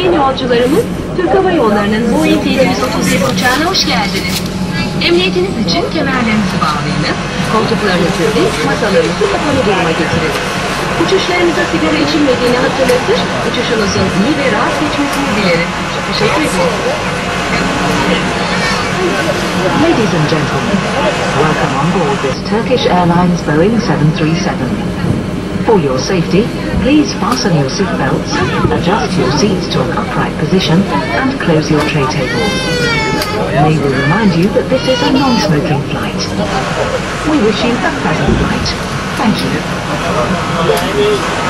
Sayın yolcularımız, Türk Hava Yolları'nın Boeing 737 uçağına hoş geldiniz. Emniyetiniz için kemerlerinizi bağlayınız, koltuklarınızı dik, masalarınızı kapalı duruma getirin. Uçuşlarınıza sigara içilmediğini hatırlatır, uçuşunuzun iyi ve rahat geçmesini dileriz. Teşekkür ederiz. Ladies and gentlemen, welcome on board this Turkish Airlines Boeing 737. For your safety, please fasten your seatbelts, adjust your seats to an upright position, and close your tray tables. May we remind you that this is a non-smoking flight. We wish you a pleasant flight. Thank you.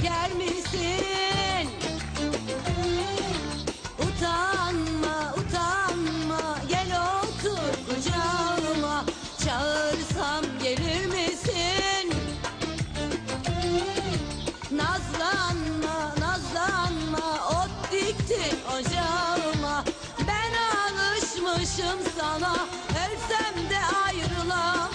Şeker misin? Utanma utanma. Gel otur kucağıma. Çağırsam gelir misin? Nazlanma nazlanma. Ot diktin ocağıma. Ben alışmışım sana. Ölsem de ayrılamam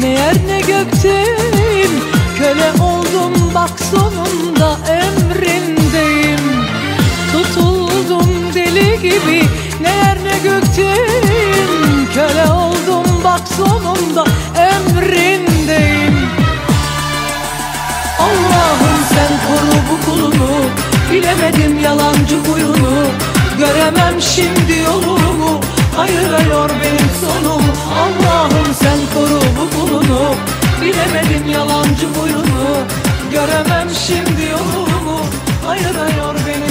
ne yer ne gökteyim Köle oldum bak sonunda emrindeyim. Tutuldum deli gibi ne yer ne gökteyim Köle oldum bak sonunda emrindeyim. Allah'ım sen koru bu kulunu Bilemedim yalancı huyunu. Göremem şimdi yolumu Ayırıyor benim sonumu Allah'ım sen koru bu kulunu Bilemedim yalancı huyunu. Göremem şimdi yolumu Ayırıyor benim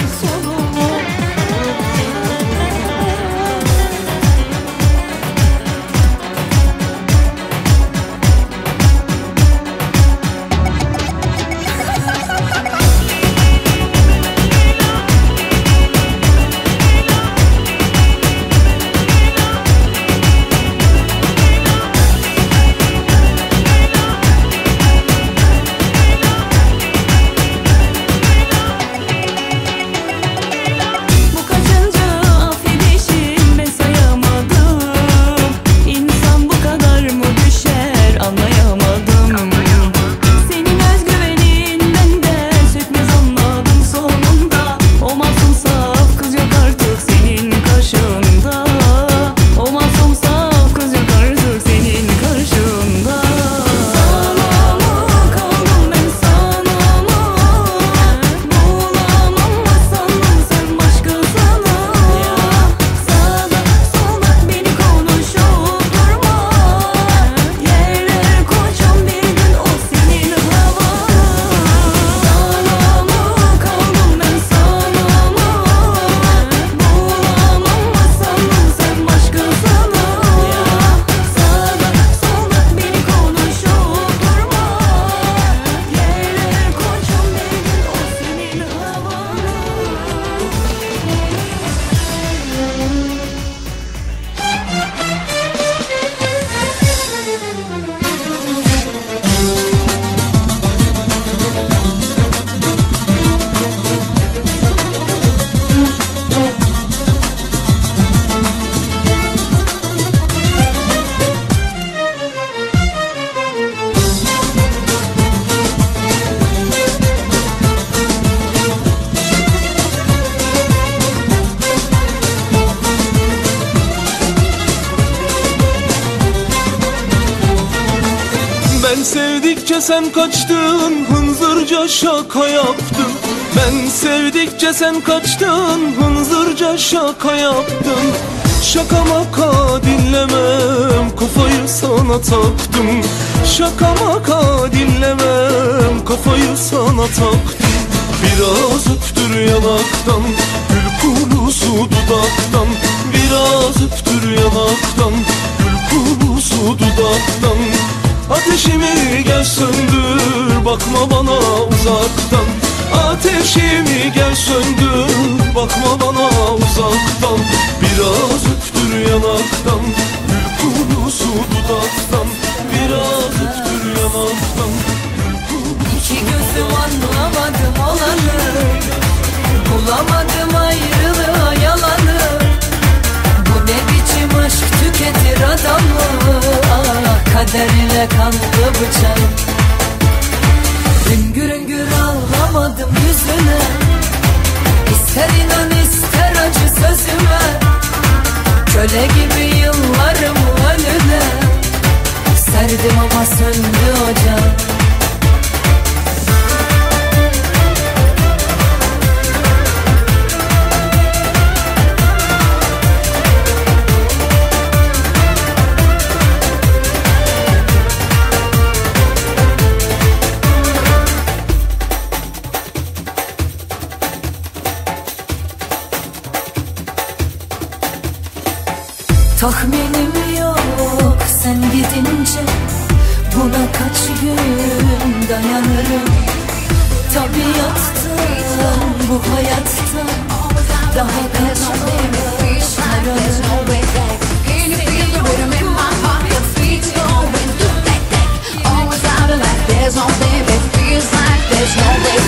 sevdikçe sen kaçtın Hınzırca şaka yaptın. Ben sevdikçe sen kaçtın Hınzırca şaka yaptın. Şaka maka dinlemem Kafayı sana taktım. Şaka maka dinlemem Kafayı sana taktım. Biraz öptür yanaktan Gül kurusu dudaktan. Biraz öptür yanaktan Gül kurusu dudaktan Ateşimi gel söndür Bakma bana uzaktan. Ateşimi gel söndür Bakma bana uzaktan. Biraz öptür yanaktan Gül kurusu dudaktan. Biraz öptür yanaktan gözüm anlamadım Kader ile kanlı bıçak. Hüngür hüngür ağlamadım yüzüne. İster inan ister acı sözüme. Köle gibi Buna kaç gün dayanırım? Tabiattan bu hayatta Daha kaç gün There's no limit, feels like there's no limit